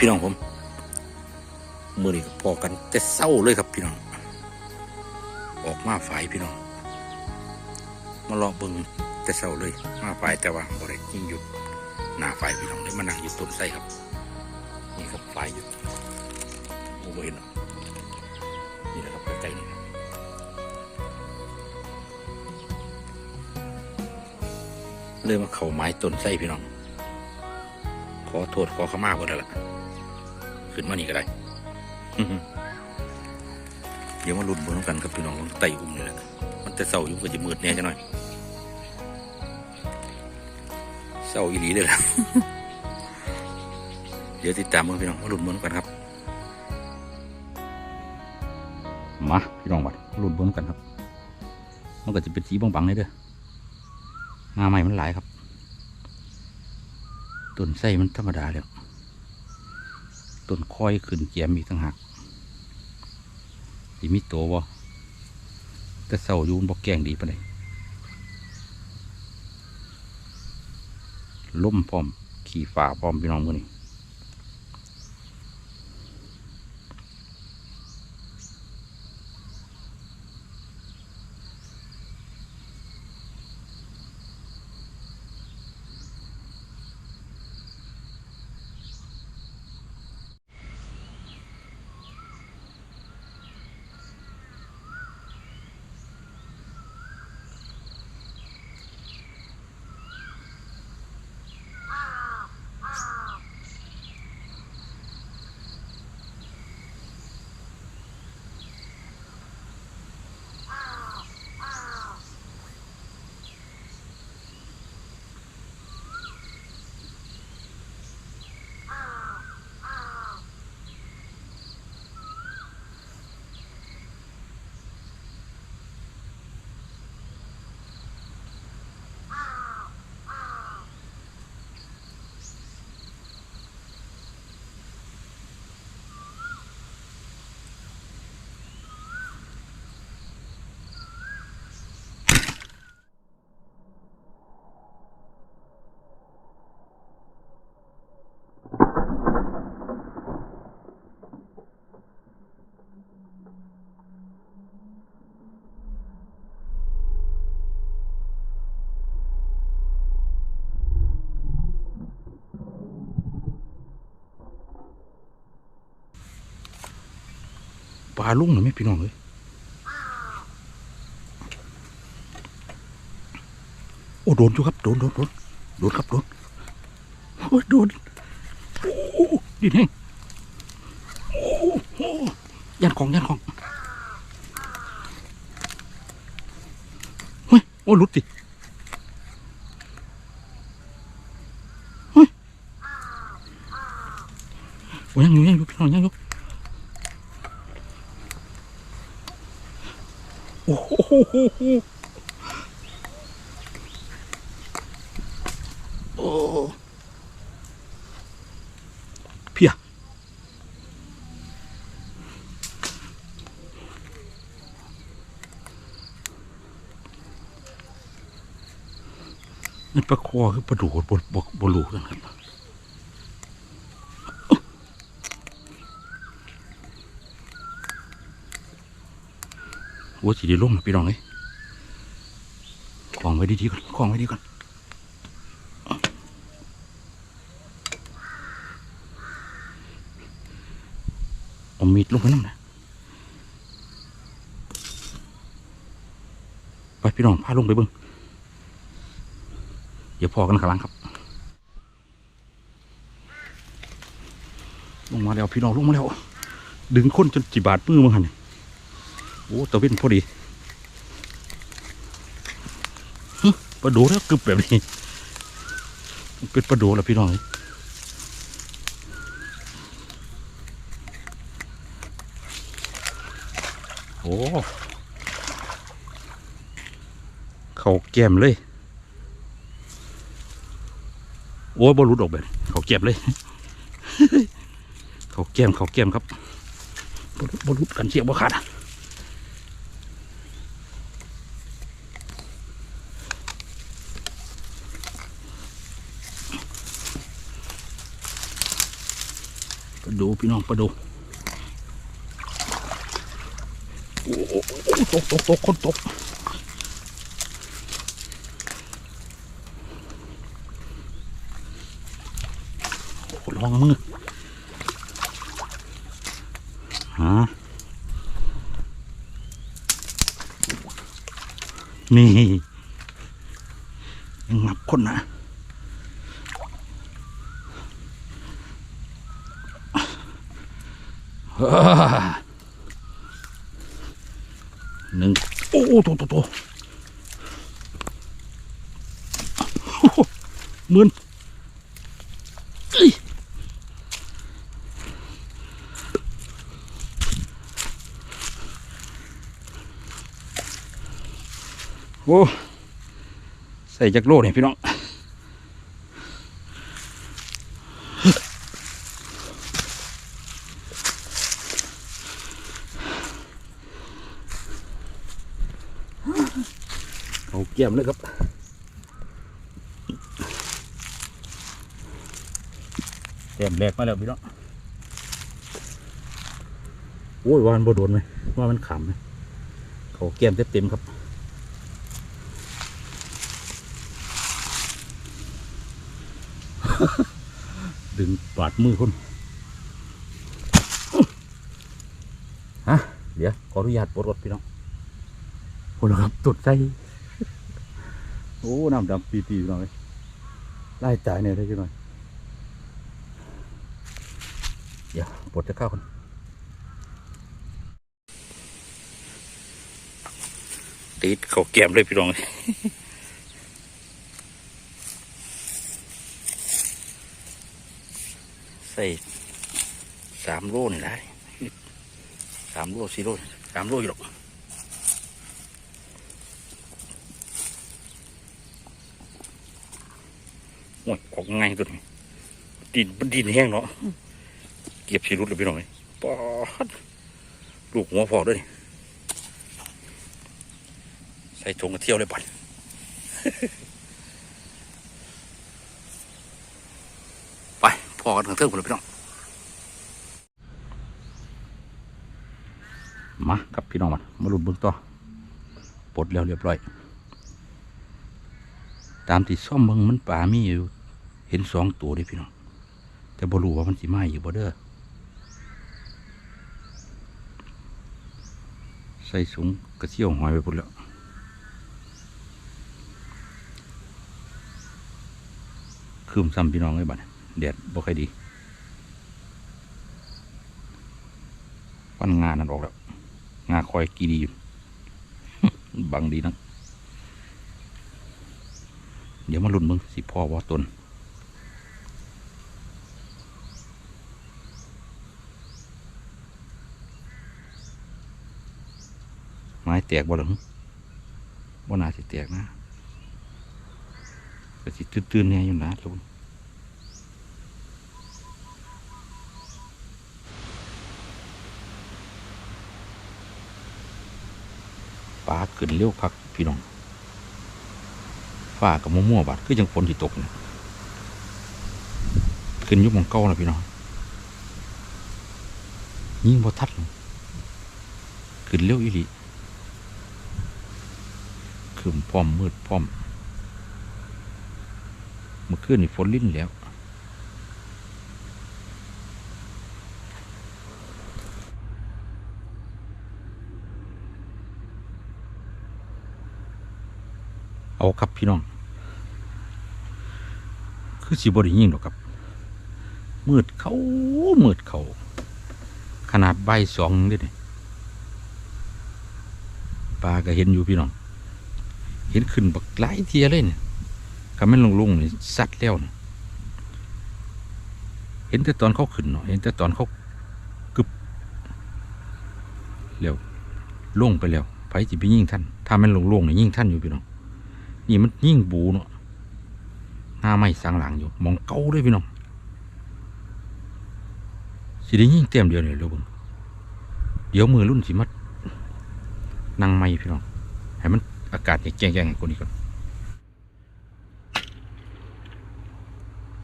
พี่น้องผมมือนี้พอกันแต่เศร้าเลยครับพี่น้อง ออกมาฝ่ายพี่น้อง มาลองเบิ่งแต่เศร้าเลย มาฝ่ายแต่ว่าบ่ได้ยิ่งหยุดหน้าฝ่ายพี่น้องได้มานั่งอยู่ต้นไทรครับ นี่ครับฝ่ายอยู่โอ้โหเห็นนี่นะครับใกล้ๆนี่เลยมาเข้าไม้ต้นไทรพี่น้อง ขอโทษขอขมาหมดแล้วล่ะ ขึ้นมานี่ก็ได้เดี๋ยวมาลุ้นบนกันครับพี่น้องไต่อุ้มนี่แหละมันแต่เศร้าอยู่ก็จะมืดแน่จะหน่อยเศร้าอีหลีเลยล่ะเดี๋ยวติดตามมือพี่น้องมาลุ้นบนกันครับมาพี่น้องวัดลุ้นบนกันครับ มันก็จะเป็นสีบังๆเลยเด้องาใหม่มันหลายครับต้นไส้มันธรรมดาแล้ว ต้นคอยขึ้นเกียมอีกต่างหากสิมีโตวบ่แต่เสาอยู่มันบ่แกล้งดีปานใดล่มพร้อม ขี่ฝ่าพร้อมพี่น้องมือนี่าลุงหน่อยไหมพี่น้องเอ้ยโอ้โดนจุครับโดนโดนโดนโดนครับโดนโอ้ยโดนโอ้ดินแห้งโอ้โหยันของยันของเฮ้ยโอ้หลุดสิเฮ้ยโอ้ยังอยู่ยังอยู่พี่น้องยังอยู่ โอ้โหโอ้เพียนั่นปลาคอคือปลาดูดบนบกบลูกันครับ ว่าสีด้ล่มนะพี่น้องเลยของไว้ดีๆก่อนของไว้ดีก่อนเอามีดลงไปน้ำนะไปพี่น้องพาลงไปเบิ้งเดี๋ยวพอกันข้างหลังครับ ลงมาแล้วพี่น้องลงมาแล้ว ดึงคนจนจีบาดมือมาหันนี่ โอ้ตะเวนพอดีปลาโดแล้วกึบแบบนี้เป็นปลาโดแล้วพี่น้องโอ้เขาแก้มเลย โอ้ยบอลุดออกแบบเขาแก้มเลย เขาแก้มเขาแก้มครับบรุบรุดกันเสียบ่ขาดอะ ปลาดูพี่น้อง ปลาดูตกตกตกคนตกโอ้โหลองมือฮะนี่ยังงับคนนะ หนึ่งโอ้โหโตโตโตหมื่นโอ้ ใส่จักรโลเนี่ยพี่น้อง เอาเกี่ยมเลยครับเต็มแรกมาแล้วพี่น้องโอ้ยวามันบโดนไหมว่ามันขำไหมเขาเกี่ยมเต็มๆครับดึงปาดมือคนฮะ เดี๋ยว ขออนุญาตปลดรถพี่น้องโอ้โหครับตุดใจ โอ้น้ำดำปีตีหน่อยไล่จ่ายเนี่ยได้จังหน่อยเดี๋ยวปลดจะเข้าคนติดเขาแก้มเลยพี่น้องใส่สามโลนี่ได้สามโลสี่โลสามโลอยู่หรอก โอ้ยออกง่ายตัวนี้ ดินมันดินแห้งเนาะเก็บสีรุดเลยพี่น้องปอดลูกหัวพอด้วยใส่ถุงเที่ยวเลยปัดไปพอกันถึงเทิงคนเลยพี่น้องมาครับพี่น้องมันมาลุ้นเบื้องต่อปลดแล้วเรียบร้อย ตามที่ซ่อมเบิ่งมันป่ามีอยู่เห็นสองตัวเด้พี่น้อง แต่บรูว่ามันสิมอยู่บ่เด้อใส่สูงกระเที่ยวหอยไปพุ่นแล้วคืมซ้ำพี่น้องเลยบัดแดดบ่ค่อยดีวันงานนั่นออกแล้ว งาคอยกีดีบังดีนักเดี๋ยวมาลุ้นมึงสิพ่อว่าตน แตกบ่หรอบ่น่าสิแตกนะก็สิตื่นๆแน่อยู่นะลุงปลาขึ้นเร็วคักพี่น้องฟ้ากับมั่วๆบาดคือจังฝนที่ตกเนะขึ้นยุบมองเก้าแล้วพี่น้องยิ่งบ่ทัดเลยขึ้นเร็วอีหลี ขึ้นพร้อมมืดพร้อมเมื่อคืนนี่ฝนลิ้นแล้ว เอาครับพี่น้อง คือสิบริยิ่งหรอกครับ มืดเขามืดเขาขนาดใบสองเด้นี่ปลาก็เห็นอยู่พี่น้อง เห็นขึ้นบักหลายเทียเลยเนี่ยคำแม่นลงๆนี่สัดแล้วนะเห็นแต่ตอนเขาขึ้นเนาะเห็นแต่ตอนเขากึบแล้วลงไปแล้วไผจิไปยิ่งท่านถ้าม่นลงๆนี่ยยิ่งท่านอยู่พี่น้องนี่มันยิ่งบูเนาะหน้าไม่สังหลังอยู่มองเก้าด้วยพี่น้องสิได้ยิ่งเต็มเดียวเลยเร็วเบึงเดี๋ยวมือรุ่นสิมัดนั่งไม่พี่น้องให้มัน อากาศแจ้งๆกว่านี้ก่อน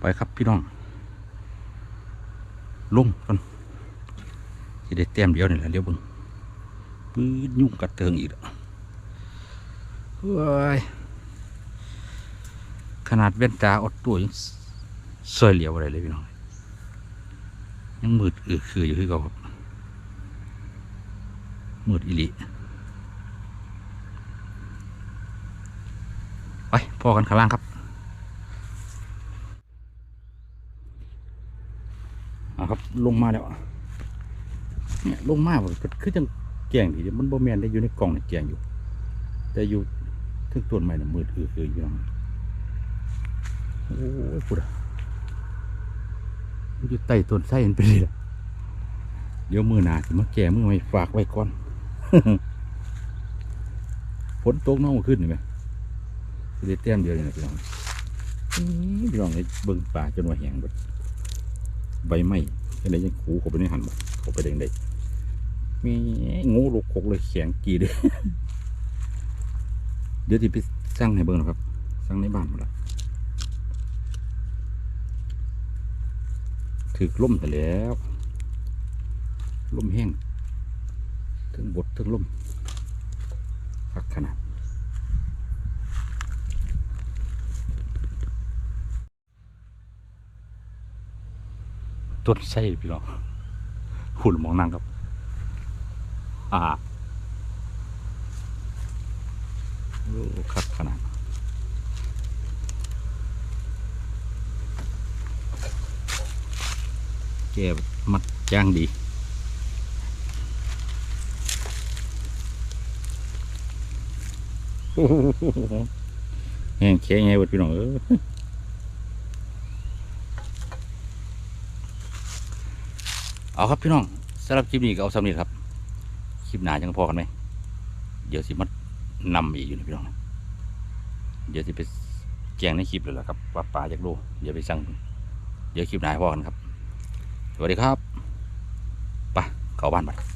ไปครับพี่น้องลงก่อนที่ได้แต้มเดียวนี่แหละเลี้ยวบึงปื้ดยุ่งกัดเติงอีกแล้วเฮ้ยขนาดเว้นตาอดตัวยังซอยเหลียวอะไรเลยพี่น้องยังมืดอือคืออยู่ที่เขาครับมืดอีหลี ไปพอกันข้างล่างครับอะครับลงมาแล้วเนี่ยลงมาแบบคือจังแกงดีเดี๋ยวมันบ่แมนได้อยู่ในกล่องนี่แกงอยู่ แต่อยู่ทึงต้นไม้น่ะมืดอือคืออยู่น้องโอ้ยพูดอะอยู่ใต้ต้นไส้มันไปเลยเดี๋ยวมือหนาสิมาแก่มือไม่ฝากไว้ก่อนฝนตกน้องขึ้นเห็นไหม ได้แต้มเดียวเลยนะพี่น้องอื้อพี่น้องเลยเบิ่งป่าจนว่าแหงเบิดใบไม้อะไรยังขูเข้าไปในหันบ่เข้าไปได้ยังไงมีงูลูกขกเลยแข็งกีเลยเดี๋ยวที่ไปสร้างให้เบิ่งนะครับสร้างในบ้านหมดละถือล่มแต่แล้วล่มแห้งถึงบดถึงล่มพักขนาด ต้นไส้พี่น้องหุ่นมองนั่งครับ อ่าโอ้ครับขนาดแกมัดจ้างดีแห้งแข็งไงวะพี่น้องเออ เอาครับพี่น้องสำหรับคลิปนี้ก็เอาสำเนีครับ คลิปหนาจังพอกันไหมเดี๋ยวสิมัดนำอีกอยู่นะพี่น้องเดี๋ยวสิไปแกงในคลิปเลยล่ะครับว่าปลาจากโลเดี๋ยวไปสั่งเดี๋ยวคลิปหนาพอกันครับ สวัสดีครับไปเข้าบ้านบัด